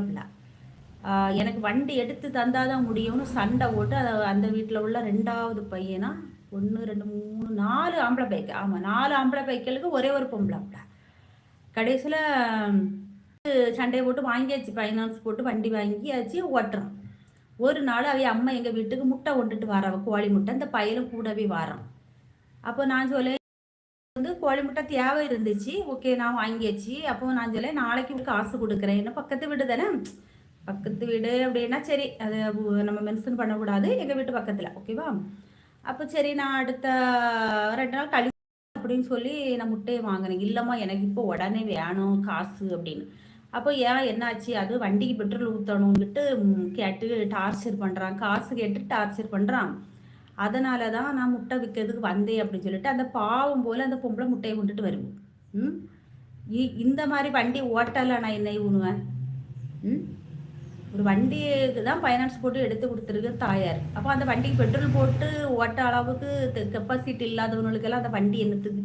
பிள்ளை எனக்கு வண்டி எடுத்து தந்தாதான் முடியும்னு சண்டை போட்டு அதை அந்த வீட்டில் உள்ள ரெண்டாவது பையனா ஒன்று ரெண்டு மூணு நாலு ஆம்பளை பைக்கு ஆமாம் நாலு ஆம்பளை பைக்களுக்கு ஒரே ஒரு பொம்பளை கடைசியில் சண்டையை போட்டு வாங்கியாச்சு ஃபைனான்ஸ் போட்டு வண்டி வாங்கியாச்சு ஓட்டுறான். ஒரு நாள் அவைய அம்மா எங்கள் வீட்டுக்கு முட்டை கொண்டுட்டு வரவ கோழி முட்டை. அந்த பையனும் கூடவே வரான் அப்போ நான் சொல்ல வந்து கோழி முட்டை தேவை இருந்துச்சு. ஓகே நான் வாங்கியாச்சு. அப்போ நான் சொல்ல நாளைக்கு காசு கொடுக்குறேன். என்ன பக்கத்து வீடு தானே? பக்கத்து வீடு அப்படின்னா சரி அது நம்ம மென்ஷன் பண்ணக்கூடாது. எங்கள் வீட்டு பக்கத்தில் ஓகேவா அப்போ சரி நான் அடுத்த ரெண்டு நாள் கழி அப்படின்னு சொல்லி நான் முட்டையை வாங்கினேன். இல்லைம்மா எனக்கு இப்போ உடனே வேணும் காசு அப்படின்னு. அப்போ ஏன் என்னாச்சு? அது வண்டிக்கு பெட்ரோல் ஊற்றணும்னுட்டு கேட்டு டார்ச்சர் பண்ணுறான் காசு கேட்டு டார்ச்சர் பண்ணுறான் அதனால தான் நான் முட்டை விற்கிறதுக்கு வந்தேன் அப்படின்னு சொல்லிட்டு அந்த பாவம் போல் அந்த பொம்பளை முட்டையை கொண்டுட்டு வருவோம் ம்? இந்த மாதிரி வண்டி ஓட்டலை நான் என்ன ஊணுவேன் ம்? ஒரு வண்டிக்கு தான் ஃபைனான்ஸ் போட்டு எடுத்து கொடுத்துருக்கு தாயார். அப்போ அந்த வண்டிக்கு பெட்ரோல் போட்டு ஓட்ட அளவுக்கு கெப்பாசிட்டி இல்லாதவங்களுக்கெல்லாம் அந்த வண்டி என்னத்துக்கு?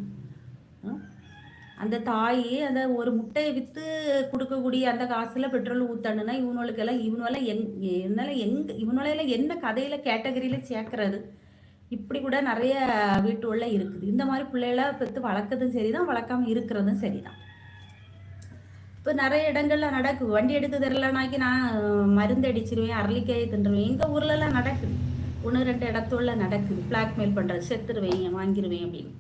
அந்த தாய் அந்த ஒரு முட்டையை விற்று கொடுக்கக்கூடிய அந்த காசில் பெட்ரோல் ஊற்றணுன்னா இவனுக்கெல்லாம் இவனால எங் என்னால் எங்க இவனால என்ன கதையில் கேட்டகரியில் சேர்க்கறது? இப்படி கூட நிறைய வீட்டுள்ள இருக்குது. இந்த மாதிரி பிள்ளைகளை பெற்று வளர்க்கறதும் சரி தான் வளர்க்காம இருக்கிறதும் சரி தான் இப்போ நிறைய இடங்கள்ல நடக்குது வண்டி எடுத்து தரலனாக்கி நான் மருந்து அடிச்சிருவேன் அரளிக்காயை தின்றுவேன். எங்கள் ஊர்லலாம் நடக்குது. ஒன்று ரெண்டு இடத்துல நடக்குது. பிளாக்மெயில் பண்ணுறது செத்துருவேன் வாங்கிடுவேன் அப்படின்னு.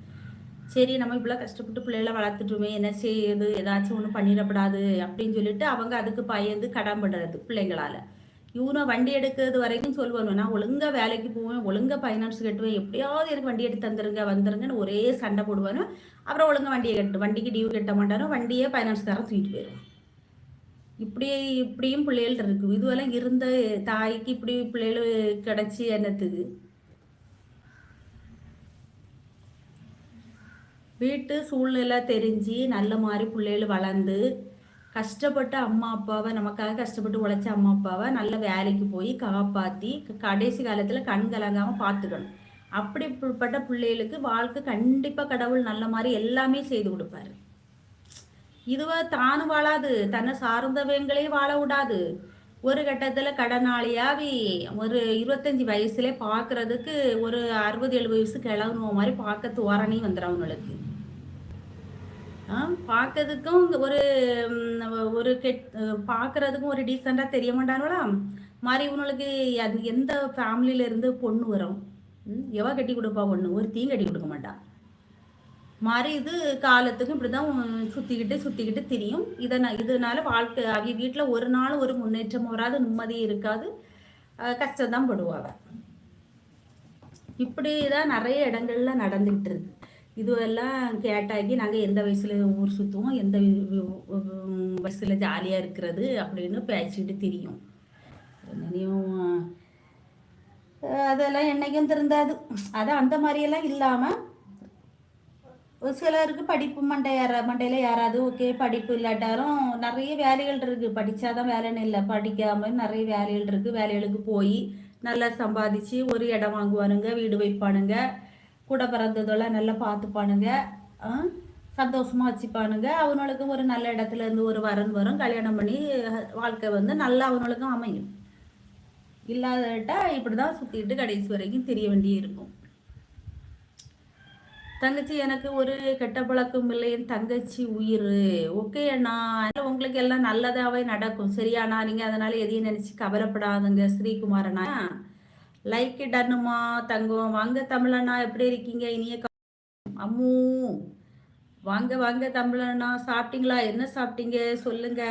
சரி நம்ம இவ்வளோ கஷ்டப்பட்டு பிள்ளைகளை வளர்த்துட்டுமே என்ன செய்யுது ஏதாச்சும் ஒன்றும் பண்ணிடப்படாது அப்படின்னு சொல்லிட்டு அவங்க அதுக்கு பயந்து கடன் பண்ணுறது பிள்ளைங்களால். இவனும் வண்டி எடுக்கிறது வரைக்கும் சொல்லுவாங்க நான் ஒழுங்காக வேலைக்கு போவேன் ஒழுங்காக ஃபைனான்ஸ் கட்டுவேன் எப்படியாவது எனக்கு வண்டி எடுத்து தந்துருங்க வந்துருங்கன்னு ஒரே சண்டை போடுவானு அப்புறம் ஒழுங்காக வண்டியை கட்டு வண்டிக்கு டியூ கட்ட மாட்டானோ வண்டியே ஃபைனான்ஸ்காரன் தூக்கிட்டு போயிடும் இப்படி இப்படியும் பிள்ளைகள் இருக்குது இதுவெல்லாம் இருந்த தாய்க்கு இப்படி பிள்ளைகள் கிடச்சி என்னத்துக்கு? வீட்டு சூழ்நிலை தெரிஞ்சு நல்ல மாதிரி பிள்ளைகள் வளர்ந்து கஷ்டப்பட்ட அம்மா அப்பாவை நமக்காக கஷ்டப்பட்டு உழைச்ச அம்மா அப்பாவை நல்ல வேலைக்கு போய் காப்பாற்றி கடைசி காலத்தில் கண் கலங்காமல் பார்த்துக்கணும். அப்படிப்பட்ட பிள்ளைகளுக்கு வாழ்க்கை கண்டிப்பாக கடவுள் நல்ல மாதிரி எல்லாமே செய்து கொடுப்பாரு. இதுவா தானும் வாழாது தன்னை சார்ந்தவங்களையும் வாழ விடாது. ஒரு கட்டத்தில் கடனாளியாவி ஒரு இருபத்தஞ்சி வயசுல பார்க்குறதுக்கு ஒரு அறுபது எழுபது வயசு கிளம்புன மாதிரி பார்க்க தோரணி வந்துடும் அவங்களுக்கு. பார்க்கறதுக்கும் ஒரு ஒரு கெட் பார்க்கறதுக்கும் ஒரு டீசெண்டாக தெரிய மாட்டாங்களா? மாதிரி இவனுக்கு அது எந்த ஃபேமிலியில இருந்து பொண்ணு வரும்? எவ கட்டி கொடுப்பா பொண்ணு? ஒரு தீ கட்டி கொடுக்க மாட்டான் மாதிரி இது காலத்துக்கும் இப்படி தான் சுற்றிக்கிட்டு சுற்றிக்கிட்டு திரியும். இதனால் இதனால வாழ்க்கை அவங்க வீட்டில் ஒரு நாள் ஒரு முன்னேற்றம் வராது நிம்மதியும் இருக்காது. கஷ்டம் தான் படுவாங்க. இப்படி தான் நிறைய இடங்கள்ல நடந்துகிட்டு இருக்கு. இதுவெல்லாம் கேட்டாக்கி நாங்கள் எந்த வயசில் ஊர் சுற்றுவோம் எந்த வயசில் ஜாலியாக இருக்கிறது அப்படின்னு பேசிக்கிட்டு தெரியும். அதெல்லாம் என்னைக்கும் திருந்தாது. அது அந்த மாதிரியெல்லாம் இல்லாமல் சிலருக்கு படிப்பு மண்டை ஏற மண்டையில் யாராவது ஓகே படிப்பு இல்லாட்டாலும் நிறைய வேலைகள் இருக்குது படித்தாதான் வேலைன்னு இல்லை. படிக்காமல் நிறைய வேலைகள் இருக்குது வேலைகளுக்கு போய் நல்லா சம்பாதிச்சு ஒரு இடம் வாங்குவானுங்க வீடு வைப்பானுங்க. கூட பிறந்ததெல்லாம் நல்லா பார்த்துப்பானுங்க. சந்தோஷமாக வச்சுப்பானுங்க. அவனுக்கும் ஒரு நல்ல இடத்துல இருந்து ஒரு வரன் வரும். கல்யாணம் பண்ணி வாழ்க்கை வந்து நல்லா அவனுக்கும் அமையும். இல்லாதட்டா இப்படி தான் சுற்றிட்டு கடைசி வரைக்கும் தெரிய வேண்டி இருக்கும். தங்கச்சி எனக்கு ஒரு கெட்ட பழக்கம் இல்லை. என் தங்கச்சி உயிர். ஓகே அண்ணா. உங்களுக்கு எல்லாம் நல்லதாகவே நடக்கும். சரியாண்ணா நீங்கள் அதனால் எதையும் நினச்சி கவலைப்படாதுங்க. ஸ்ரீகுமாரண்ணா லைக் டன்னுமா தங்கம்? வாங்க தமிழண்ணா எப்படி இருக்கீங்க? இனிய அம்மு. வாங்க வாங்க தமிழண்ணா சாப்பிட்டீங்களா? என்ன சாப்பிட்டீங்க? சொல்லுங்க.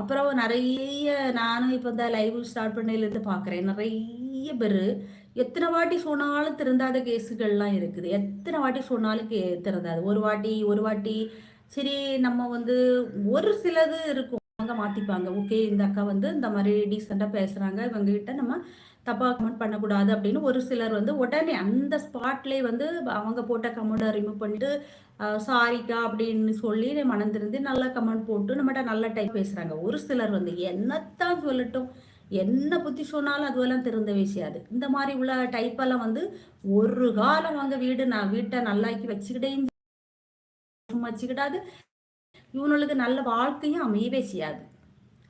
அப்புறம் நிறைய நானும் இப்போ இந்த லைவ் ஸ்டார்ட் பண்ணையிலேருந்து பார்க்குறேன் நிறைய பேர் எத்தனை வாட்டி சொன்னாலும் திருந்தாத கேஸுகள்லாம் இருக்குது. எத்தனை வாட்டி சொன்னாலும் கே திறந்தாது ஒரு வாட்டி ஒரு வாட்டி. சரி நம்ம வந்து ஒரு சிலது இருக்கும். அங்கே மாற்றிப்பாங்க ஓகே இந்த அக்கா வந்து இந்த மாதிரி டீசெண்டாக பேசுகிறாங்க இவங்ககிட்ட நம்ம தப்பாக கமெண்ட் பண்ணக்கூடாது அப்படின்னு ஒரு சிலர் வந்து உடனே அந்த ஸ்பாட்லேயே வந்து அவங்க போட்ட கமெண்ட்டை ரிமூவ் பண்ணிட்டு சாரிக்கா அப்படின்னு சொல்லி மணந்திருந்து நல்லா கமெண்ட் போட்டு நம்மகிட்ட நல்ல டைப் பேசுகிறாங்க ஒரு சிலர் வந்து என்னத்தான் சொல்லட்டும். என்ன புத்தி சொன்னாலும் அதுவெல்லாம் திறந்த விஷயாது இந்த மாதிரி உள்ள டைப்பெல்லாம் வந்து ஒரு காலம் அவங்க வீடு நான் வீட்டை நல்லாக்கி வச்சுக்கிட்டே வச்சுக்கிட்டாது. இவனுக்கு நல்ல வாழ்க்கையும் அமையவே செய்யாது.